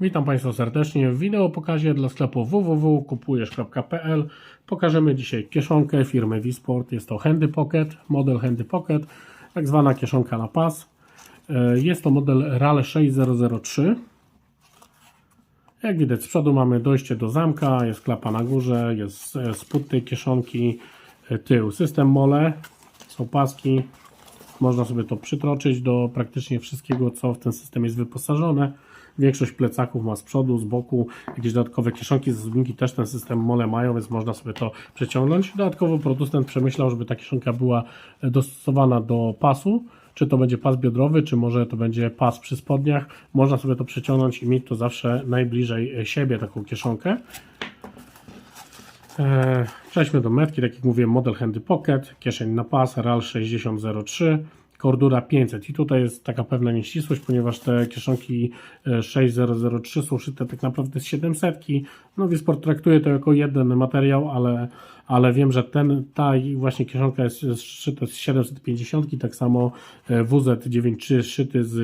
Witam Państwa serdecznie w wideo pokazie dla sklepu www.kupujesz.pl Pokażemy dzisiaj kieszonkę firmy Wisport. Jest to Handy Pocket, model Handy Pocket, tak zwana kieszonka na pas. E, Jest to model RAL 6003. Jak widać z przodu mamy dojście do zamka, jest klapa na górze, jest e, spód tej kieszonki, e, tył. System mole, są paski, można sobie to przytroczyć do praktycznie wszystkiego, co w ten system jest wyposażone. Większość plecaków ma z przodu, z boku, jakieś dodatkowe kieszonki zubinki też ten system mole mają, więc można sobie to przeciągnąć. Dodatkowo producent przemyślał, żeby ta kieszonka była dostosowana do pasu, czy to będzie pas biodrowy, czy może to będzie pas przy spodniach. Można sobie to przeciągnąć i mieć to zawsze najbliżej siebie, taką kieszonkę. Eee, Przejdźmy do metki, tak jak mówiłem, model Handy Pocket, kieszeń na pas, RAL 6003, Cordura 500 i tutaj jest taka pewna nieścisłość, ponieważ te kieszonki e, 6003 są szyte tak naprawdę z 700. No Wisport traktuje to jako jeden materiał, ale, ale wiem, że ten, ta właśnie kieszonka jest szyta z 750, tak samo e, WZ93 jest szyty z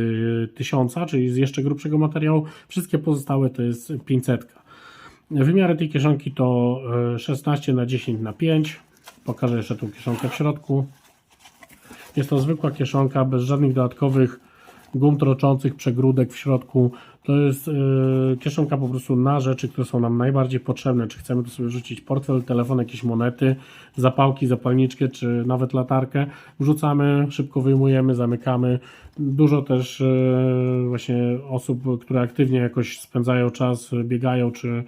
e, 1000, czyli z jeszcze grubszego materiału. Wszystkie pozostałe to jest 500. Wymiary tej kieszonki to e, 16 na 10 na 5. Pokażę jeszcze tą kieszonkę w środku. Jest to zwykła kieszonka bez żadnych dodatkowych gum troczących, przegródek w środku. To jest e, kieszonka po prostu na rzeczy, które są nam najbardziej potrzebne. Czy chcemy tu sobie wrzucić portfel, telefon, jakieś monety, zapałki, zapalniczkę, czy nawet latarkę. Wrzucamy, szybko wyjmujemy, zamykamy. Dużo też e, właśnie osób, które aktywnie jakoś spędzają czas, biegają, czy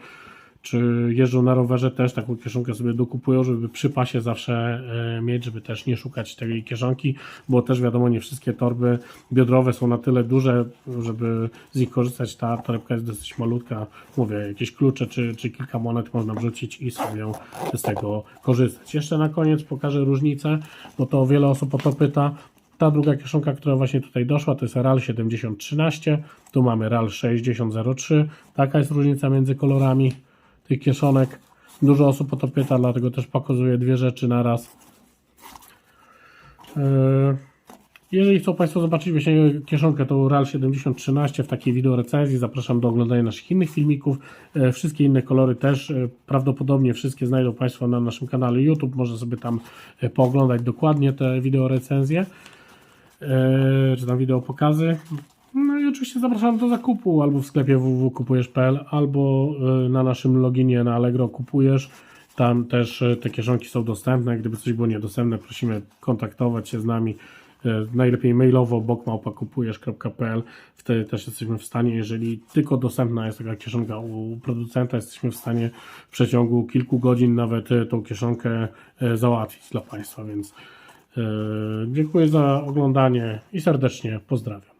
czy jeżdżą na rowerze, też taką kieszonkę sobie dokupują, żeby przy pasie zawsze e, mieć, żeby też nie szukać tej kieszonki, bo też wiadomo, nie wszystkie torby biodrowe są na tyle duże, żeby z nich korzystać. Ta torebka jest dosyć malutka, mówię, jakieś klucze czy, czy kilka monet można wrzucić i sobie z tego korzystać. Jeszcze na koniec pokażę różnicę, bo to wiele osób o to pyta. Ta druga kieszonka, która właśnie tutaj doszła, to jest RAL 7013, tu mamy RAL 6003. Taka jest różnica między kolorami tych kieszonek. Dużo osób o to pyta, dlatego też pokazuję dwie rzeczy na raz. Yy, Jeżeli chcą Państwo zobaczyć właśnie kieszonkę tą RAL 7013 w takiej wideo recenzji, zapraszam do oglądania naszych innych filmików. Yy, Wszystkie inne kolory też yy, prawdopodobnie wszystkie znajdą Państwo na naszym kanale YouTube. Można sobie tam pooglądać dokładnie te wideo recenzje, czy tam wideo pokazy. Oczywiście zapraszam do zakupu albo w sklepie www.kupujesz.pl albo y, na naszym loginie na Allegro kupujesz. Tam też y, te kieszonki są dostępne. Gdyby coś było niedostępne, prosimy kontaktować się z nami. Y, Najlepiej mailowo bokmałpa.kupujesz.pl Wtedy też jesteśmy w stanie, jeżeli tylko dostępna jest taka kieszonka u producenta, jesteśmy w stanie w przeciągu kilku godzin nawet tą kieszonkę załatwić dla Państwa. Więc dziękuję za oglądanie i serdecznie pozdrawiam.